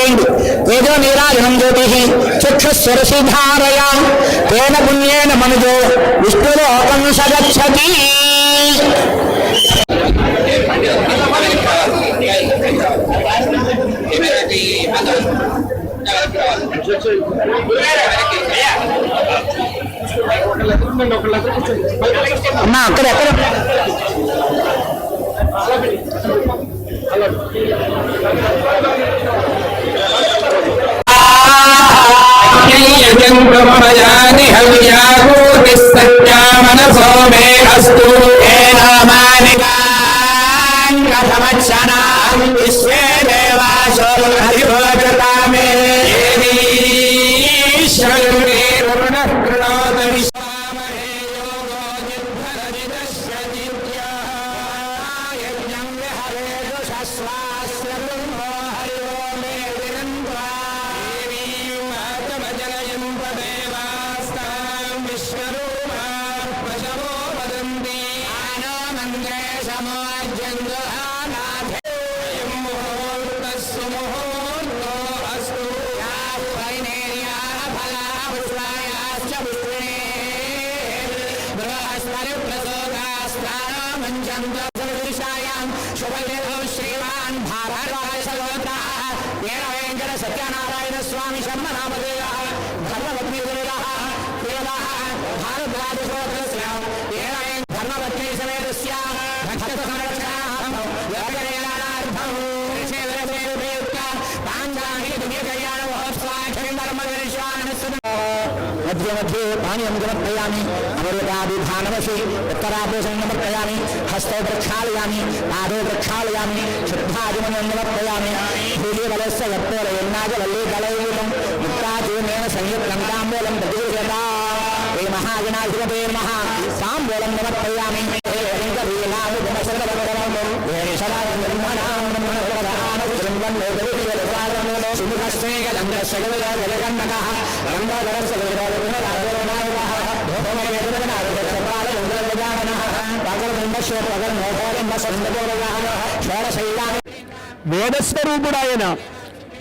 చేయండి ఏదో నీరాజనం జ్యోతి చక్షుస్వరసిధారయ తేన పుణ్యేన మనుజో విష్ణులోకం సగచ్చతి. అమ్మా అక్కడ ఎక్కడ? అలా యజంగమయాని హవ్యాగోతి సత్యామనసో మే అస్తు ఏనామాని సంవత్సరాం శ్రీమాన్ భారద్వాజ వెంకట సత్యనారాయణ స్వామి శర్మ मध्ये पानीयं समर्पयामि अमृताभिधानमसि उत्तराभूषणं समर्पयामि हस्तौ प्रक्षालयामि पादौ प्रक्षालयामि शुद्धादिमनं समर्पयामि सूर्यबलस्य वर्तोलयन्नाजवल्लीकलयुतं मुक्ताचूर्णेन नमः समर्पयामि ప్రతిగత ఏ మహాగణాధిపతే నమః తాంబూలం సమర్పయామి వేదస్వరూపుడాయన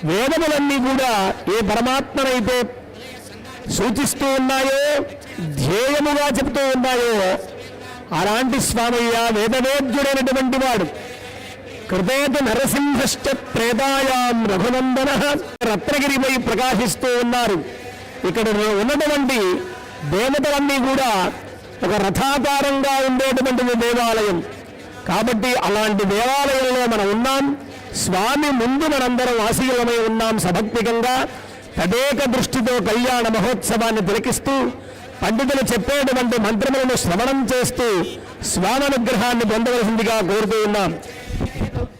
వేదములన్నీ కూడా ఏ పరమాత్మనైతే సూచిస్తూ ఉన్నాయో ధ్యేయముగా చెబుతూ ఉన్నాయో అలాంటి స్వామయ్య వేదవేద్యుడైనటువంటి వాడు. కృతేత నరసింహశ్చ ప్రేతాయాం రఘునందన రత్నగిరిపై ప్రకాశిస్తూ ఉన్నారు. ఇక్కడ ఉన్నటువంటి దేవతలన్నీ కూడా ఒక రథాకారంగా ఉండేటటువంటి దేవాలయం. కాబట్టి అలాంటి దేవాలయంలో మనం ఉన్నాం. స్వామి ముందు మనందరం ఆశీలమై ఉన్నాం సభక్తికంగా. తదేక దృష్టితో కళ్యాణ మహోత్సవాన్ని తిలకిస్తూ పండితులు చెప్పేటువంటి మంత్రములను శ్రవణం చేస్తూ స్వామి అనుగ్రహాన్ని పొందవలసిందిగా కోరుతూ ఉన్నాం.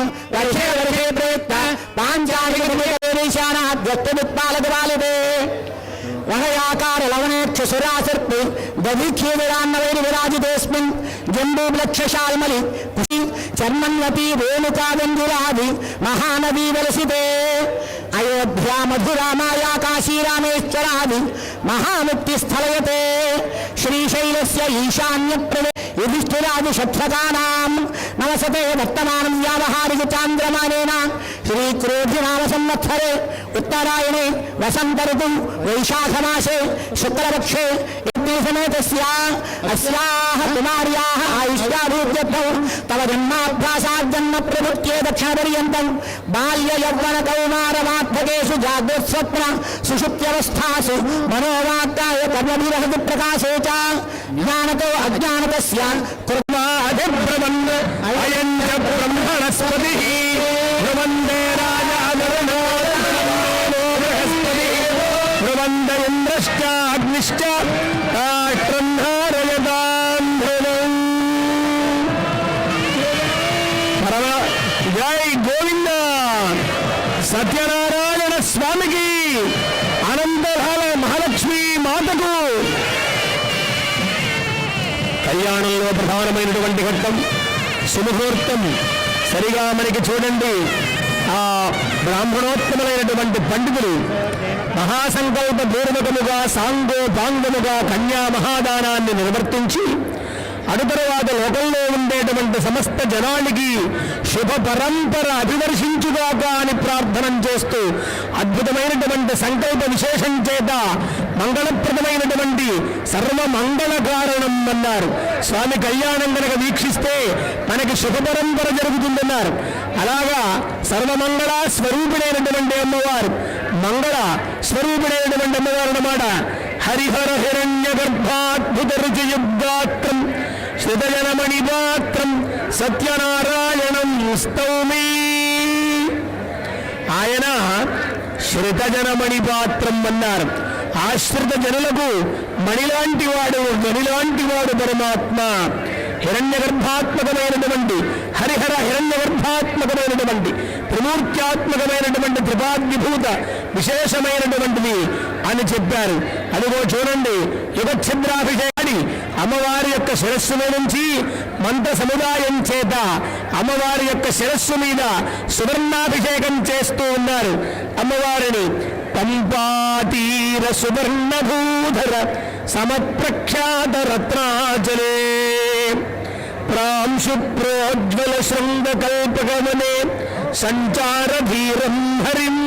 కళ్యాణార్థం వర్షే వర్షే ప్రయుక్త పాంచాలికృష్ణాద్యస్తుత్పాలకవాలిదే వహయాకార లవణేక్ష సురాసర్పు దధీక్షీవిరాన్నవైరి విరాజితేస్మిన్ జంబూలక్షశాల్మలి కుషి చర్మన్వతి వేణుకాదంజురాది మహానదీ వెలసితే అయోధ్యా మధురామాయా కాశీరామేశ్వరాది మహాముక్తి స్థలయతే శ్రీశైలస్య ఈశాన్య ప్రవేశ యుధిష్ఠిరాది షట్ఫకానాం నవసతే వర్తమానం వ్యావహారిక చాంద్రమానేన శ్రీక్రోధినామ సంవత్సరే ఉత్తరాయణే వసంత ఋతు వైశాఖమాసే శుక్లపక్షే సమేతస్య అస్యాహ కుమార్యాः ఆయుష్యాభూత్యర్థం తవ జన్మాభ్యాసార్జన్మ ప్రవృత్యే దక్షిణపర్యంతం బాల్య యౌవన కౌమారమాత్మకేషు జాగ్రత్స్వప్న సుషుప్త్యవస్థాసు మనోవాక్కాయ కర్మభిరహతి ప్రకాశే చ జ్ఞానతో అజ్ఞానతస్య కుర్మాభిబ్రవన్ అయం చ బ్రహ్మణస్పతి భ్రువందే రాజా వరుణో బృహస్పతి భ్రువంద ఇంద్రశ్చ అగ్నిశ్చ రాష్ట్రం ధారయతాం ధ్రువం పరమ జై గోవింద సత్యనారాయణ స్వామికి అనంతధాల మహాలక్ష్మి మాతకు కళ్యాణంలో ప్రధానమైనటువంటి ఘట్టం. శుభముహూర్తం సరిగా మనకి చూడండి. ఆ బ్రాహ్మణోత్తములైనటువంటి పండితులు మహాసంకల్ప పూర్వకముగా సాంగోపాంగముగా కన్యా మహాదానాన్ని నిర్వర్తించి అటు తరువాత లోకంలో ఉండేటువంటి సమస్త జనానికి శుభ పరంపర అభివర్షించుగాక అని ప్రార్థన చేస్తూ అద్భుతమైనటువంటి సంకల్ప విశేషం చేత మంగళప్రదమైనటువంటి సర్వ మంగళ కారణం అన్నారు. స్వామి కళ్యాణం కనుక వీక్షిస్తే మనకి శుభ పరంపర జరుగుతుందన్నారు. అలాగా సర్వమంగళ స్వరూపుడైనటువంటి అమ్మవారు మంగళ స్వరూపుడైనటువంటి అమ్మవారు అన్నమాట. హరిహర హిరణ్య గర్భాద్భుత రుచియుగ్గాత్రం శ్రుతజనమణి పాత్రం సత్యనారాయణం స్తౌమీ. ఆయన శ్రుతజనమణి పాత్రం అన్నారు. ఆశ్రిత జనులకు మణిలాంటి వాడు మణిలాంటి వాడు పరమాత్మ. హిరణ్య గర్భాత్మకమైనటువంటి హరిహర హిరణ్య గర్భాత్మకమైనటువంటి త్రిమూర్త్యాత్మకమైనటువంటి త్రిపాద్విభూత విశేషమైనటువంటిది అని చెప్పారు. అదిగో చూడండి యుగఛిద్రాభిషేకాన్ని అమ్మవారి యొక్క శిరస్సులో నుంచి మంత సముదాయం చేత అమ్మవారి యొక్క శిరస్సు మీద సువర్ణాభిషేకం చేస్తూ ఉన్నారు అమ్మవారిని. పంపాతీర సువర్ణభూధర సమప్రఖ్యాత రత్నాచలే. ప్రాంశు ప్రోజ్వల శృంగ సంచార ధీరం హరిం.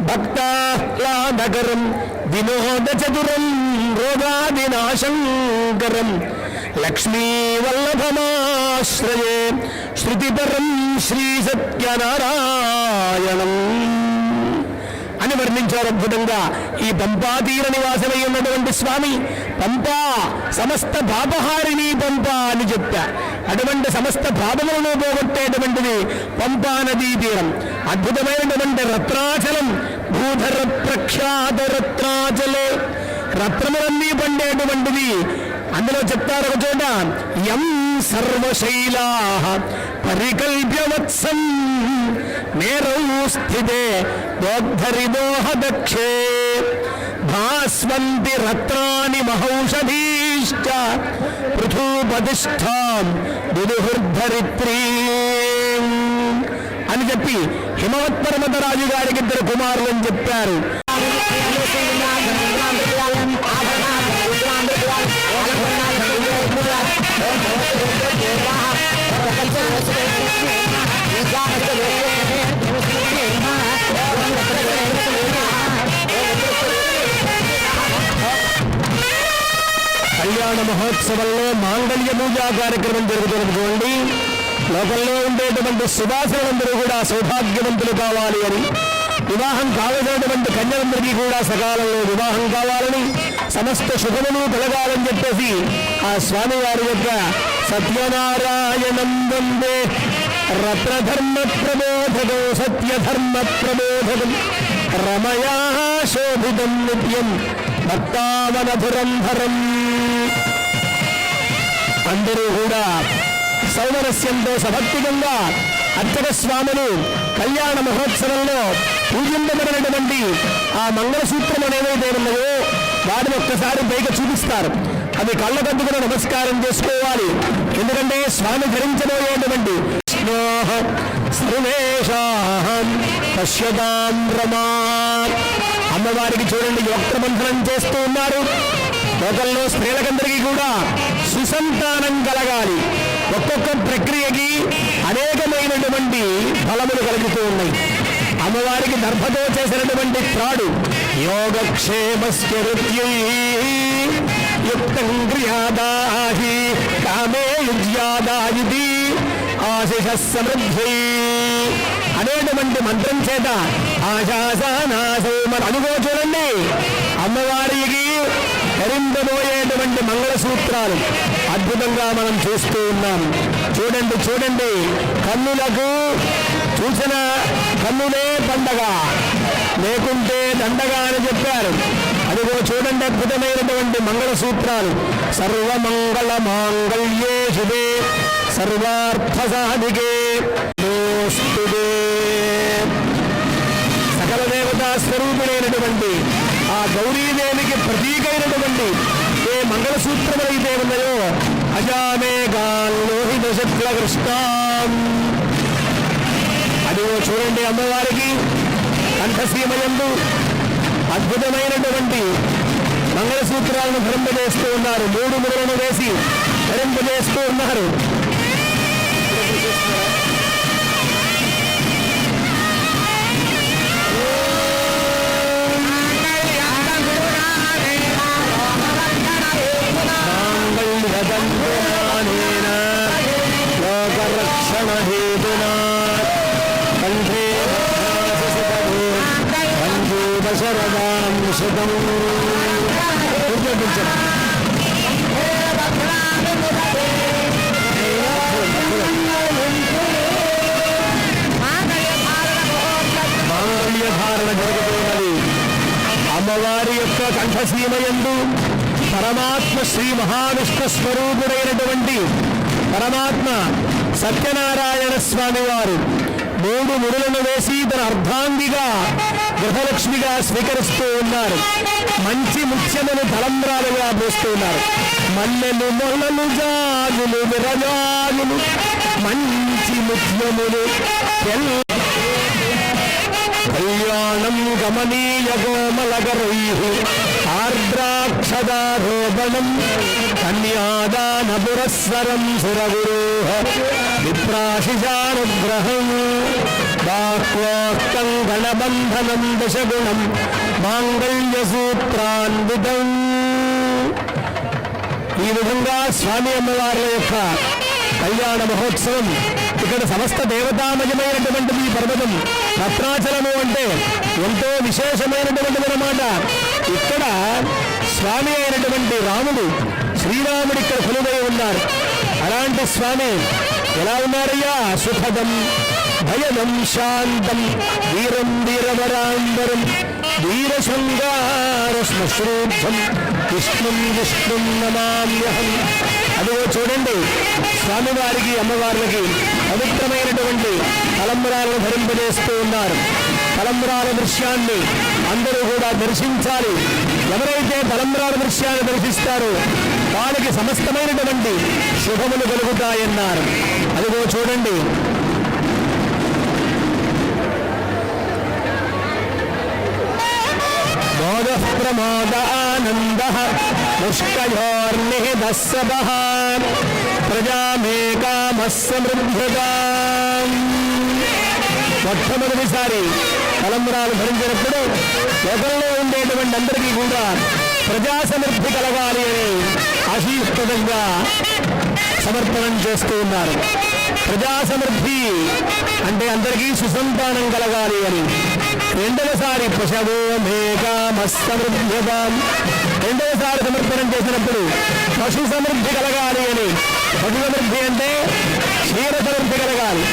భక్తాహ్లాదకరం వినోద చతురం రోగాదినాశంకరం లక్ష్మీవల్లభమాశ్రయే. శృతిపరం శ్రీ సత్యనారాయణం. వర్ణించారు అద్భుతంగా. ఈ పంపాతీర నివాసమై ఉన్నటువంటి స్వామి పంపా సమస్త పాపహారిణి పంపా అని చెప్పారు అటువంటి సమస్త పాపములను పోగొట్టేటువంటిది పంపా నదీ తీరం. అద్భుతమైనటువంటి రత్నాచలం భూధర ప్రఖ్యాత రత్నాచలే. రత్నములన్నీ పండేటువంటిది. అందులో చెప్తారు ఒక చోట ఎం సర్వశైలా పరికల్ప్యవత్సం మేరౌ స్థితే దోద్ధరిదోహ దక్షే భాస్వంతి రత్నాని మహౌషధీశ్చ పృథూపతిష్టాం విదుహుర్ధరిత్రీ అని చెప్పి హిమవత్ పర్వతరాజు గారికి ఇద్దరు కుమారులు అని చెప్పారు కళ్యాణ మహోత్సవంలో మాంగళ్య పూజా కార్యక్రమం జరుగుతున్నది లోకంలో ఉండేటువంటి సుభాషులందరూ కూడా సౌభాగ్యవంతులు కావాలి అని వివాహం కావలసినటువంటి కన్యలందరికీ కూడా సకాలంలో వివాహం కావాలని సమస్త శుభములు కలగాలని చెప్పేసి ఆ స్వామివారి యొక్క సత్యనారాయణం వందే రత్నధర్మ ప్రబోధకం సత్యధర్మ ప్రబోధకం రమయా శోభితం నిత్యం భక్తావనధురంధరం అందరూ కూడా సౌమరస్యంతో సభక్తికంగా అర్చక స్వాములు కళ్యాణ మహోత్సవంలో పూజింపబడినటువంటి ఆ మంగళసూత్రం అనేదైతే ఉన్నదో వాటిని ఒక్కసారి పైకి చూపిస్తారు. అవి కళ్ళకద్దుకుని నమస్కారం చేసుకోవాలి. ఎందుకంటే స్వామి ధరించబోయేటువంటి అమ్మవారికి చూడండి యోక్తబంధనం చేస్తూ ఉన్నారు. లోకంలో స్త్రీలకందరికీ కూడా సుసంతానం కలగాలి. ఒక్కొక్క ప్రక్రియకి అనేకమైనటువంటి ఫలములు కలుగుతూ ఉన్నాయి. అమ్మవారికి దర్భతో చేసినటువంటి త్రాడు యోగక్షేమస్కృత్యై యుక్తం క్రియాదాహి కామే యుజ్యాదాయిది ఆశిష సమృద్ధి అనేటువంటి మంత్రం చేత ఆశాసనాశ అనుభవ చూడండి. అమ్మవారికి ధరింపబోయేటువంటి మంగళసూత్రాలు అద్భుతంగా మనం చూస్తూ ఉన్నాం. చూడండి చూడండి. కన్నులకు చూసిన కన్నులే పండగ లేకుంటే దండగా అని చెప్పారు. అదిగో చూడండి అద్భుతమైనటువంటి మంగళసూత్రాలు. సర్వమంగళ మాంగళ్యే శుభే సర్వార్థ సాధికే సకల దేవతా స్వరూపుడైనటువంటి ఆ గౌరీ అజామేఘాలోహిత శుక్ల అదిగో చూడండి అమ్మవారికి కంఠసీమయందు అద్భుతమైనటువంటి మంగళసూత్రాలను ధరింపజేస్తూ ఉన్నారు మూడు ముడులను వేసి ధరింపజేస్తూ ఉన్నారు పంచోదశరదాం శతం ఉద్యోగించండి జరుగుతున్నది. అమ్మవారి యొక్క కంఠసీమయందు పరమాత్మ శ్రీ మహావిష్ణు స్వరూపుడైనటువంటి పరమాత్మ సత్యనారాయణ స్వామి వారు మూడు ముడులను వేసి తన అర్ధాంగిగా గృహలక్ష్మిగా స్వీకరిస్తూ ఉన్నారు. మంచి ముత్యములు తలంబ్రాలుగా పోస్తూ ఉన్నారు. మల్లెలు మొల్లలు జాగులు విరజాగులు మంచి ముత్యములు. కళ్యాణం గమనీయ గోమలగరై ఆర్ద్రాక్షదారోపణం కన్యాదాన సురగురోహ. విప్రాశిషానుగ్రహం బాహ్వోక్తం గణబంధనం దశగుణం మాంగళ్యసూత్రాన్వితం ఈ విధంగా స్వామి అమ్మవార్ల యొక్క కళ్యాణ మహోత్సవం ఇక్కడ సమస్త దేవతామయమైనటువంటి ఈ పర్వతం రత్నాచలము అంటే ఎంతో విశేషమైనటువంటిది అన్నమాట. ఇక్కడ స్వామి అయినటువంటి రాముడు శ్రీరాముడు ఇక్కడ కొలువై ఉన్నారు. అలాంటి స్వామి ఎలా ఉన్నారయ్యా? సుఖదం భయదం శాంతం. వీరం వీరవరాంబరం. వీరశృంగార శ్మశ్రూద్ధం విష్ణుం విష్ణుం నమామ్యహం. అదిగో చూడండి స్వామివారికి అమ్మవార్లకి పవిత్రమైనటువంటి తలంబరాలను ధరింపజేస్తూ ఉన్నారు. తలంబరాల దృశ్యాన్ని అందరూ కూడా దర్శించాలి. ఎవరైతే తలంబరాల దృశ్యాన్ని దర్శిస్తారో వాళ్ళకి సమస్తమైనటువంటి శుభములు కలుగుతాయన్నారు. అదిగో చూడండి. బోధ ప్రమోద ఆనంద ముష్కయోర్నిహిదస్సభ ప్రజామేకామస్సమృద్ధత మొట్టమొదటిసారి తలంబరాలు ధరించినప్పుడు లోకంలో ఉండేటువంటి అందరికీ కూడా ప్రజా సమృద్ధి కలగాలి అని ఆశీస్పదంగా సమర్పణం చేస్తూ ఉన్నారు. ప్రజా సమృద్ధి అంటే అందరికీ సుసంతానం కలగాలి అని. రెండవసారి పశవో మేఘామస్తమృద్ధ్యతాం రెండవసారి సమర్పణం చేసినప్పుడు పశు సమృద్ధి కలగాలి అని. పశు సమృద్ధి అంటే క్షీర సమృద్ధి కలగాలి.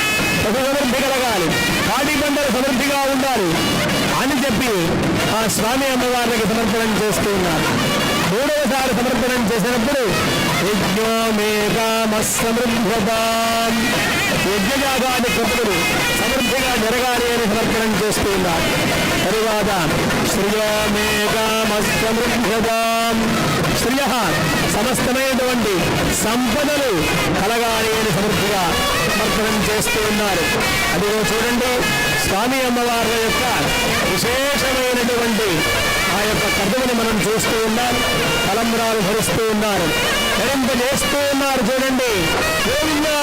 పశు సమృద్ధి కలగాలి. కాటి పంటలు సమృద్ధిగా ఉండాలి అని చెప్పి ఆ స్వామి అమ్మవారికి సమర్పణం చేస్తూ ఉన్నారు మూడవసారి సమర్పణం చేసినప్పుడు యజ్ఞోమేకామస్సమృద్ధతాం యజ్ఞయాగాది కృతులు సమృద్ధిగా జరగాలి అని సమర్పణం చేస్తూ ఉన్నారు తరువాత శ్రియోమేకామస్సమృద్ధతాం శ్రియ సమస్తమైనటువంటి సంపదలు కలగాలి అని సమృద్ధిగా సమర్పణం చేస్తూ ఉన్నారు. అదిగో చూడండి స్వామి అమ్మవార్ల యొక్క విశేషమైనటువంటి ఆ యొక్క కథని మనం చూస్తూ ఉన్నాం తలంబరాలు ధరిస్తూ ఉన్నారు ధరింపజేస్తూ ఉన్నారు చూడండి. గోవిందా